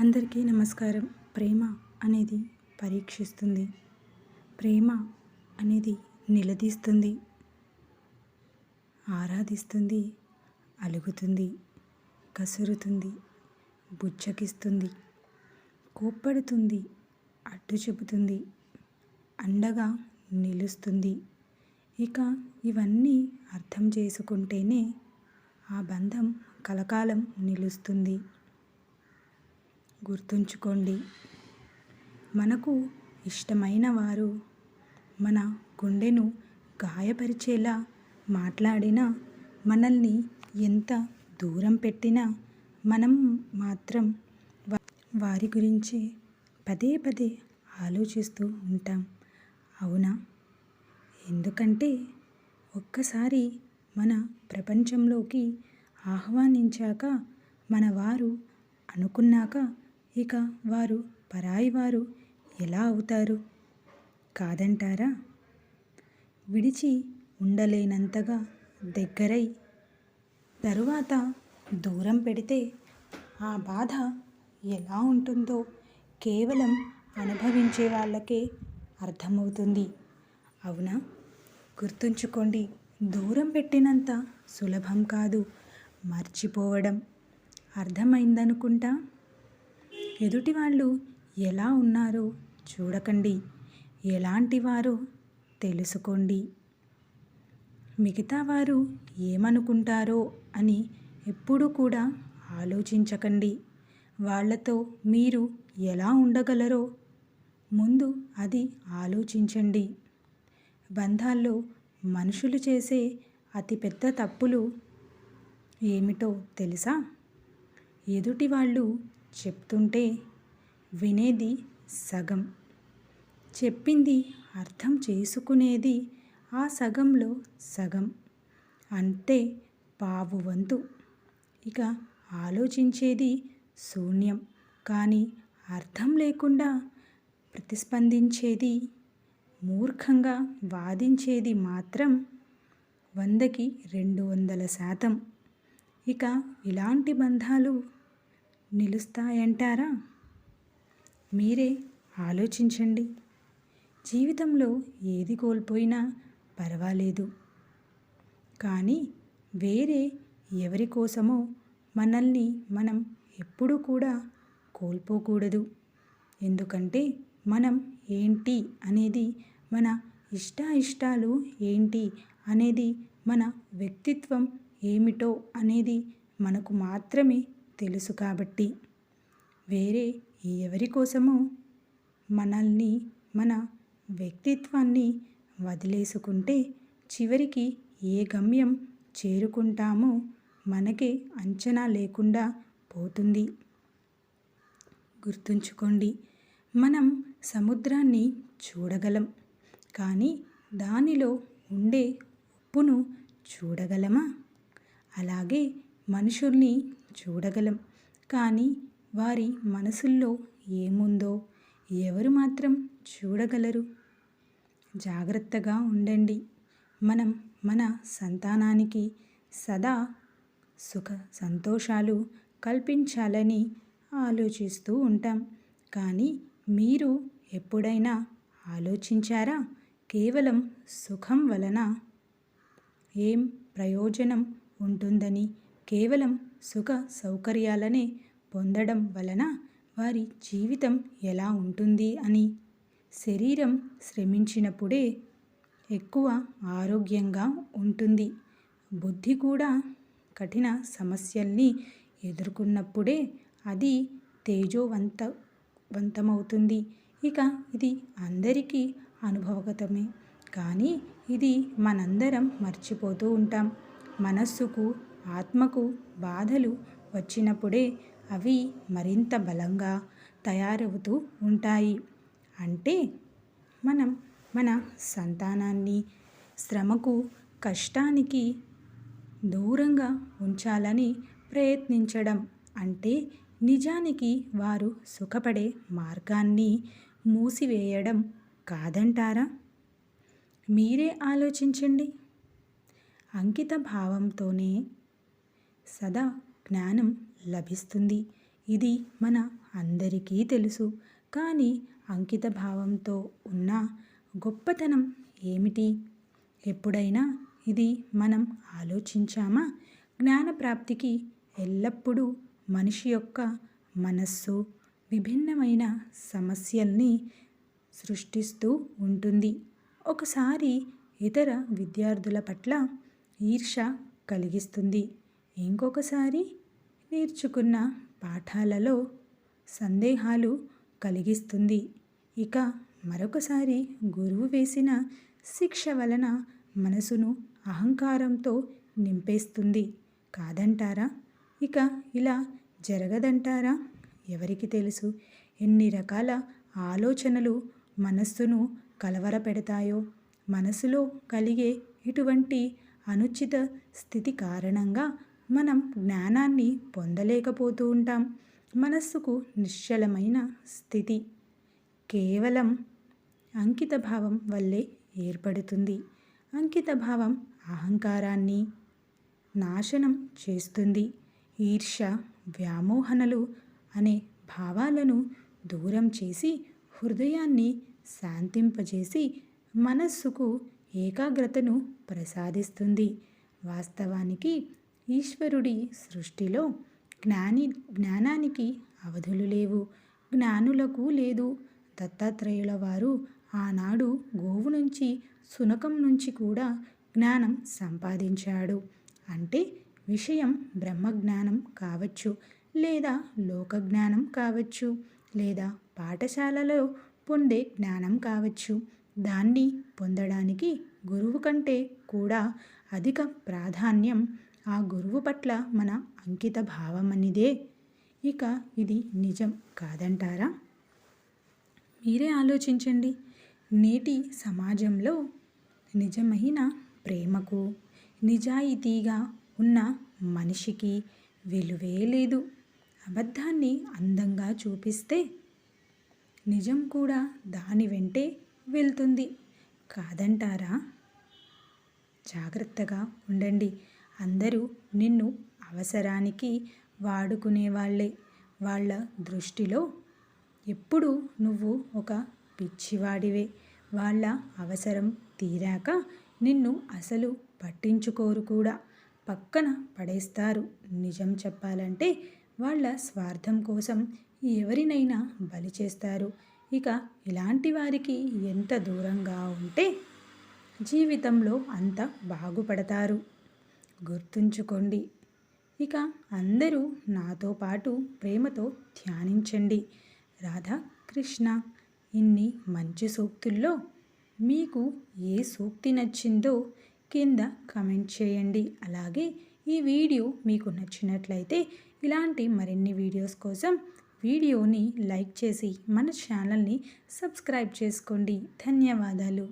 అందరికీ నమస్కారం. ప్రేమ అనేది పరీక్షిస్తుంది. ప్రేమ అనేది నిలదీస్తుంది. ఆరాధిస్తుంది. అలుగుతుంది. కసురుతుంది. బుచ్చకిస్తుంది కోప్పడుతుంది. అడ్డు చెబుతుంది. అండగా నిలుస్తుంది. ఇక ఇవన్నీ అర్థం చేసుకుంటేనే ఆ బంధం కలకాలం నిలుస్తుంది. గుర్తుంచుకోండి. మనకు ఇష్టమైన వారు మన గుండెను గాయపరిచేలా మాట్లాడినా మనల్ని ఎంత దూరం పెట్టినా మనం మాత్రం వారి గురించి పదే పదే ఆలోచిస్తూ ఉంటాం. అవునా? ఎందుకంటే ఒక్కసారి మన ప్రపంచంలోకి ఆహ్వానించాక మన వారు అనుకున్నాక ఇక వారు పరాయి వారు ఎలా అవుతారు? కాదంటారా? విడిచి ఉండలేనంతగా దగ్గరై తరువాత దూరం పెడితే ఆ బాధ ఎలా ఉంటుందో కేవలం అనుభవించే వాళ్ళకే అర్థమవుతుంది. అవునా? గుర్తుంచుకోండి దూరం పెట్టినంత సులభం కాదు మర్చిపోవడం. అర్థమైందనుకుంటా? ఎదుటి వాళ్ళు ఎలా ఉన్నారో చూడకండి. ఎలాంటి వారో తెలుసుకోండి. మిగతా వారు ఏమనుకుంటారో అని ఎప్పుడూ కూడా ఆలోచించకండి. వాళ్ళతో మీరు ఎలా ఉండగలరో ముందు అది ఆలోచించండి. బంధాల్లో మనుషులు చేసే అతిపెద్ద తప్పులు ఏమిటో తెలుసా? ఎదుటి వాళ్ళు చెప్తుంటే వినేది సగం. చెప్పింది అర్థం చేసుకునేది ఆ సగంలో సగం. అంతే పావు వంతు. ఇక ఆలోచించేది శూన్యం. కానీ అర్థం లేకుండా ప్రతిస్పందించేది మూర్ఖంగా వాదించేది మాత్రం వందకి రెండు వందల శాతం. ఇక ఇలాంటి బంధాలు నిలుస్తాయంటారా? మీరే ఆలోచించండి. జీవితంలో ఏది కోల్పోయినా పర్వాలేదు. కానీ వేరే ఎవరి కోసమో మనల్ని మనం ఎప్పుడూ కూడా కోల్పోకూడదు. ఎందుకంటే మనం ఏంటి అనేది మన ఇష్ట ఇష్టాలు ఏంటి అనేది మన వ్యక్తిత్వం ఏమిటో అనేది మనకు మాత్రమే తెలుసు కాబట్టి వేరే ఎవరి కోసమో మనల్ని మన వ్యక్తిత్వాన్ని వదిలేసుకుంటే చివరికి ఏ గమ్యం చేరుకుంటామో మనకే అంచనా లేకుండా పోతుంది. గుర్తుంచుకోండి మనం సముద్రాన్ని చూడగలం కానీ దానిలో ఉండే ఉప్పును చూడగలమా? అలాగే మనుషుల్ని చూడగలం. కానీ వారి మనసుల్లో ఏముందో ఎవరు మాత్రం చూడగలరు. జాగ్రత్తగా ఉండండి. మనం మన సంతానానికి సదా సుఖ సంతోషాలు కల్పించాలని ఆలోచిస్తూ ఉంటాం. కానీ మీరు ఎప్పుడైనా ఆలోచించారా? కేవలం సుఖం వలన ఏం ప్రయోజనం ఉంటుందని? కేవలం సుఖ సౌకర్యాలనే పొందడం వలన వారి జీవితం ఎలా ఉంటుంది అని. శరీరం శ్రమించినప్పుడే ఎక్కువ ఆరోగ్యంగా ఉంటుంది. బుద్ధి కూడా కఠిన సమస్యల్ని ఎదుర్కొన్నప్పుడే అది తేజోవంత వంతమవుతుంది ఇక ఇది అందరికీ అనుభవగతమే. కానీ ఇది మనందరం మర్చిపోతూ ఉంటాం. మనస్సుకు ఆత్మకు బాధలు వచ్చినప్పుడే అవి మరింత బలంగా తయారవుతూ ఉంటాయి. అంటే మనం మన సంతానాన్ని శ్రమకు కష్టానికి దూరంగా ఉంచాలని ప్రయత్నించడం అంటే నిజానికి వారు సుఖపడే మార్గాన్ని మూసివేయడం కాదంటారా? మీరే ఆలోచించండి. అంకిత భావంతోనే సదా జ్ఞానం లభిస్తుంది. ఇది మన అందరికీ తెలుసు. కానీ అంకిత భావంతో ఉన్న గొప్పతనం ఏమిటి? ఎప్పుడైనా ఇది మనం ఆలోచించామా? జ్ఞానప్రాప్తికి ఎల్లప్పుడూ మనిషి యొక్క మనస్సు విభిన్నమైన సమస్యల్ని సృష్టిస్తూ ఉంటుంది. ఒకసారి ఇతర విద్యార్థుల పట్ల ఈర్ష కలిగిస్తుంది. ఇంకొకసారి నేర్చుకున్న పాఠాలలో సందేహాలు కలిగిస్తుంది. ఇక మరొకసారి గురువు వేసిన శిక్ష వలన మనసును అహంకారంతో నింపేస్తుంది. కాదంటారా? ఇక ఇలా జరగదంటారా? ఎవరికి తెలుసు? ఎన్ని రకాల ఆలోచనలు మనస్సును కలవరపెడతాయో? మనసులో కలిగే ఇటువంటి అనుచిత స్థితి కారణంగా మనం జ్ఞానాన్ని పొందలేకపోతూ ఉంటాం. మనస్సుకు నిశ్చలమైన స్థితి. కేవలం అంకిత భావం వల్లే ఏర్పడుతుంది. అంకిత భావం అహంకారాన్ని నాశనం చేస్తుంది. ఈర్ష వ్యామోహనలు అనే భావాలను దూరం చేసి హృదయాన్ని శాంతింపజేసి మనస్సుకు ఏకాగ్రతను ప్రసాదిస్తుంది. వాస్తవానికి ఈశ్వరుడి సృష్టిలో జ్ఞాని జ్ఞానానికి అవధులు లేవు జ్ఞానులకు లేదు. దత్తాత్రేయుల వారు ఆనాడు గోవు నుంచి సునకం నుంచి కూడా జ్ఞానం సంపాదించాడు. అంటే విషయం బ్రహ్మజ్ఞానం కావచ్చు లేదా లోకజ్ఞానం కావచ్చు లేదా పాఠశాలలో పొందే జ్ఞానం కావచ్చు. దాన్ని పొందడానికి గురువు కంటే కూడా అధిక ప్రాధాన్యం ఆ గురువు పట్ల మన అంకిత భావం అనిదే. ఇక ఇది నిజం కాదంటారా? మీరే ఆలోచించండి. నేటి సమాజంలో నిజమైన ప్రేమకు నిజాయితీగా ఉన్న మనిషికి విలువే లేదు. అబద్ధాన్ని అందంగా చూపిస్తే నిజం కూడా దాని వెంటే వెళ్తుంది. కాదంటారా? జాగ్రత్తగా ఉండండి. అందరూ నిన్ను అవసరానికి వాడుకునే వాళ్ళే వాళ్ళ దృష్టిలో ఎప్పుడు నువ్వు ఒక పిచ్చివాడివే. వాళ్ళ అవసరం తీరాక నిన్ను అసలు పట్టించుకోరు కూడా. పక్కన పడేస్తారు. నిజం చెప్పాలంటే వాళ్ళ స్వార్థం కోసం ఎవరినైనా బలి చేస్తారు. ఇక ఇలాంటి వారికి ఎంత దూరంగా ఉంటే జీవితంలో అంత బాగుపడతారు. గుర్తుంచుకోండి. ఇక అందరూ నాతో పాటు ప్రేమతో ధ్యానించండి. రాధా కృష్ణ ఇన్ని మంచి సూక్తుల్లో మీకు ఏ సూక్తి నచ్చిందో కింద కమెంట్ చేయండి. అలాగే ఈ వీడియో మీకు నచ్చినట్లయితే ఇలాంటి మరిన్ని వీడియోస్ కోసం వీడియోని లైక్ చేసి మన ఛానల్ని సబ్స్క్రైబ్ చేసుకోండి. ధన్యవాదాలు.